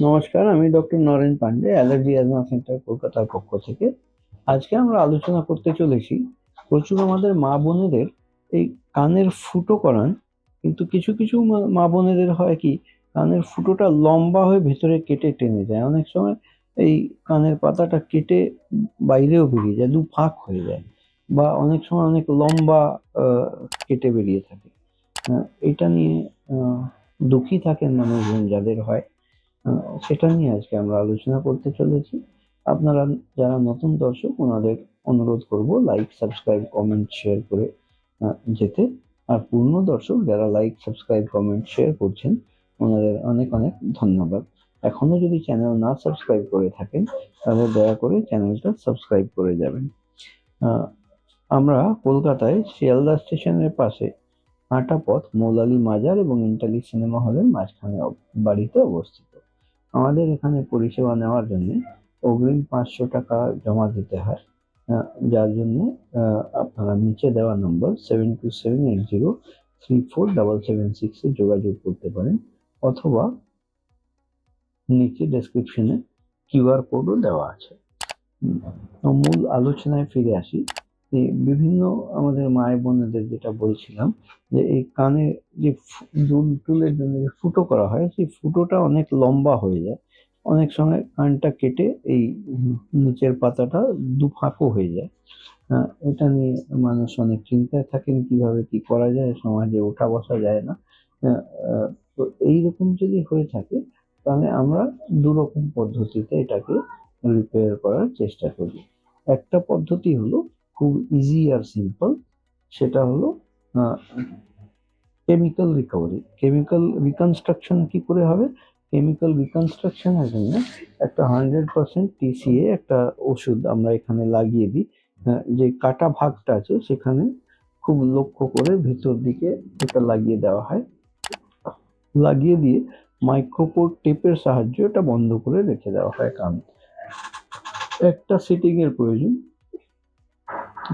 নমস্কার, আমি doctor Naren Pandey, allergy asthma centre কলকাতার পক্ষ থেকে। আজকে আমরা আলোচনা করতে চলেছি, প্রচুর আমাদের মা বোনেদের এই কানের ফুটো করান, কিন্তু কিছু কিছু মা- বোনেদের হয় কি, কানের ফুটোটা লম্বা হয়ে ভেতরে কেটে টেনে যায়। অনেক সময় এই কানের পাতাটা কেটে বাইরেও বেরিয়ে যায়, দু ফাঁক হয়ে যায়, বা অনেক সময় অনেক লম্বা কেটে বেরিয়ে থাকে। এটা নিয়ে দুঃখী থাকেন মানুষজন যাদের হয়। সেটা নিয়ে আজকে আমরা আলোচনা করতে চলেছি। আপনারা যারা নতুন দর্শক, ওনাদের অনুরোধ করব লাইক সাবস্ক্রাইব কমেন্ট শেয়ার করে যেতে। আর পূর্ণ দর্শক যারা লাইক সাবস্ক্রাইব কমেন্ট শেয়ার করছেন, ওনাদের অনেক অনেক ধন্যবাদ। এখনও যদি চ্যানেল না সাবস্ক্রাইব করে থাকেন, তাহলে দয়া করে চ্যানেলটা সাবস্ক্রাইব করে যাবেন। আমরা কলকাতায় শিয়ালদা স্টেশনের পাশে হাঁটা পথ মৌলালি মাজার এবং ইন্টালি সিনেমা হলের মাঝখানে বাড়িতে অবস্থিত। আমাদের এখানে পরিষেবা নেওয়ার জন্য অগ্রিম পাঁচশো টাকা জমা দিতে হয়। যার জন্য আপনারা নিচে দেওয়া number seven two seven eight zero three four double seven সিক্সে যোগাযোগ করতে পারেন অথবা নিচে ডেসক্রিপশনে কিউআর কোডও দেওয়া আছে। মূল আলোচনায় ফিরে আসি। যে বিভিন্ন আমাদের মায়ের বোনেদের যেটা বলছিলাম, যে এই কানে যে দুল, টুলের জন্য যে ফুটো করা হয়, সেই ফুটোটা অনেক লম্বা হয়ে যায়। অনেক সময় কানটা কেটে এই নিচের পাতাটা দুফাঁকও হয়ে যায়। এটা নিয়ে মানুষ অনেক চিন্তায় থাকেন, কীভাবে কি করা যায়, সমাজে ওঠা বসা যায় না। তো এইরকম যদি হয়ে থাকে, তাহলে আমরা দু রকম পদ্ধতিতে এটাকে রিপেয়ার করার চেষ্টা করি। একটা পদ্ধতি হলো খুব ইজি আর সিম্পল সেটা হলো কেমিক্যাল রিকভারি কেমিক্যাল রিকনস্ট্রাকশন কি করে হবে? কেমিক্যাল রিকনস্ট্রাকশনের জন্য একটা হান্ড্রেড পার্সেন্ট টিসিএ একটা ওষুধ আমরা এখানে লাগিয়ে দিই। যে কাটা ভাগটা আছে, সেখানে খুব লক্ষ্য করে ভেতর দিকে এটা লাগিয়ে দেওয়া হয়। লাগিয়ে দিয়ে মাইক্রোপোর টেপের সাহায্যে এটা বন্ধ করে রেখে দেওয়া হয় কান। একটা সিটিং এর প্রয়োজন।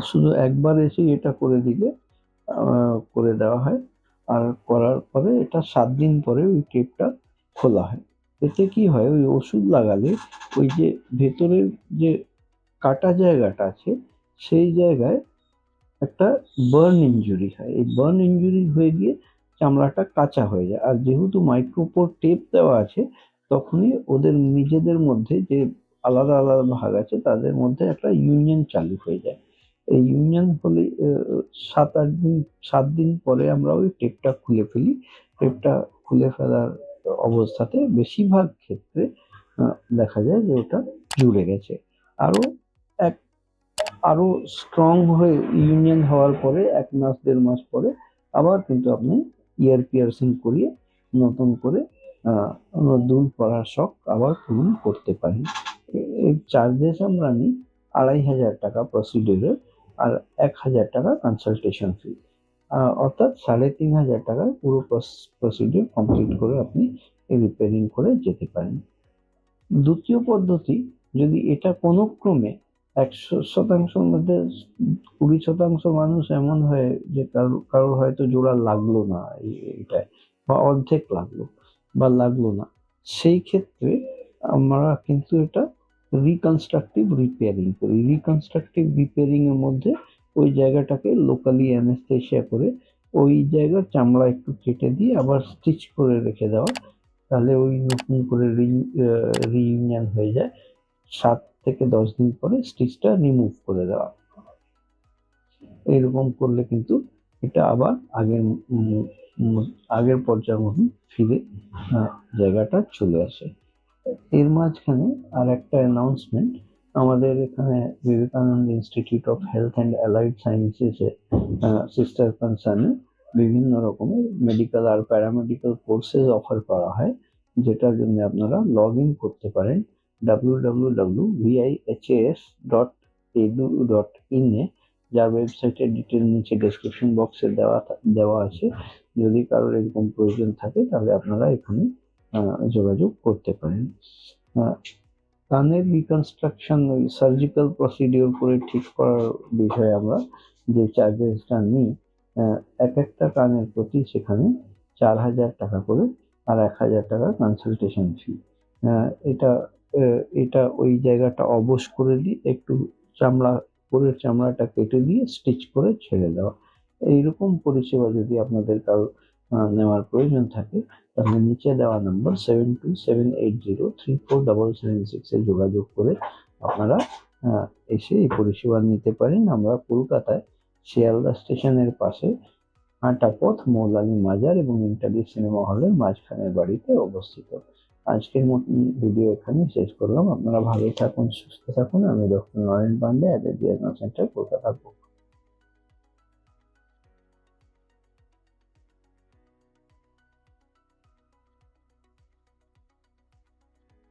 শুধু একবার এসে এটা করে দিলে করে দেওয়া হয়। আর করার পরে এটা সাত দিন পরে ওই টেপটা খোলা হয়। এতে কি হয়, ওই ওষুধ লাগালে ওই যে ভেতরের যে কাটা জায়গাটা আছে, সেই জায়গায় একটা বার্ন ইনজুরি হয়। এই বার্ন ইনজুরি হয়ে গিয়ে চামড়াটা কাঁচা হয়ে যায়। আর যেহেতু মাইক্রোপোর টেপ দেওয়া আছে, তখনই ওদের নিজেদের মধ্যে যে আলাদা আলাদা ভাগ আছে, তাদের মধ্যে একটা ইউনিয়ন চালু হয়ে যায়। এই ইউনিয়ন হলে সাত আট দিন, সাত দিন পরে আমরা ওই টেপটা খুলে ফেলি। টেপটা খুলে ফেলার অবস্থাতে বেশিরভাগ ক্ষেত্রে দেখা যায় যে ওটা জুড়ে গেছে। আরও এক আরও স্ট্রং হয়ে ইউনিয়ন হওয়ার পরে, এক মাস, দেড় মাস পরে আবার কিন্তু আপনি ইয়ার পিয়ার্সিং করিয়ে নতুন করে দুল পড়ার শখ আবার পূরণ করতে পারেন। এ- এর চার্জেস আমরা নিই আড়াই হাজার টাকা প্রসিডিউরের আর এক হাজার টাকা কনসালটেশন ফি অর্থাৎ সাড়ে তিন হাজার টাকায় পুরো প্রসিডিউর কমপ্লিট করে আপনি রিপেয়ারিং করে যেতে পারেন। দ্বিতীয় পদ্ধতি, যদি এটা কোনো ক্রমে একশো শতাংশের মধ্যে কুড়ি শতাংশ মানুষ এমন হয় যে কারও, কারোর হয়তো জোড়া লাগল না এইটায় বা অর্ধেক লাগল বা লাগল না, সেই ক্ষেত্রে আমরা কিন্তু এটা রিকনস্ট্রাকটিভ রিপেয়ারিং করি। রিকনস্ট্রাকটিভ রিপেয়ারিং এর মধ্যে ওই জায়গাটাকে লোকালি অ্যানেস্থেশিয়া করে, ওই জায়গার চামড়া একটু কেটে দিয়ে আবার স্টিচ করে রেখে দেওয়া, তাহলে ওই নতুন করে রিইউনিয়ন হয়ে যায়। সাত থেকে দশ দিন পরে স্টিচটা রিমুভ করে দেওয়া। এরকম করলে কিন্তু এটা আবার আগের আগের পর্যায়ের মতন ফিরে জায়গাটা চলে আসে। এর মাঝখানে আর একটা অ্যানাউন্সমেন্ট আমাদের এখানে Vivekananda institute of health and allied সায়েন্সেসে sister কনসার্নে বিভিন্ন রকমের মেডিকেল আর প্যারামেডিক্যাল কোর্সেস অফার করা হয়, যেটার জন্য আপনারা লগ ইন করতে পারেন W W W VIHS dot edu dot ইনে যার ওয়েবসাইটের ডিটেল নিচে ডেসক্রিপশন বক্সে দেওয়া দেওয়া আছে। যদি কারোর এরকম প্রয়োজন থাকে, তাহলে আপনারা এখানে যোগাযোগ করতে পারেন। কানের রিকনস্ট্রাকশন ওই সার্জিক্যাল প্রসিডিওর করে ঠিক করার বিষয়ে আমরা যে চার্জেসটা নিই এক একটা কানের প্রতি সেখানে চার হাজার টাকা করে আর এক হাজার টাকা কনসালটেশন ফি এটা এটা ওই জায়গাটা অবশ করে দিয়ে একটু চামড়া করে চামড়াটা কেটে দিয়ে স্টিচ করে ছেড়ে দেওয়া। এইরকম পরিষেবা যদি আপনাদের কারও নেওয়ার প্রয়োজন থাকে, তাহলে নিচে দেওয়া number seven two seven eight zero three four double seven সিক্সে যোগাযোগ করে আপনারা এসে এই পরিষেবা নিতে পারেন। আমরা কলকাতায় শিয়ালদা স্টেশনের পাশে হাঁটা পথ মৌলালী মাজার এবং ইন্টারভি সিনেমা হলের মাঝখানের বাড়িতে অবস্থিত। আজকের মতন ভিডিও এখানে শেষ করলাম। আপনারা ভালো থাকুন, সুস্থ থাকুন। আমি doctor Naren Pandey at centre কলকাতার কলকাতা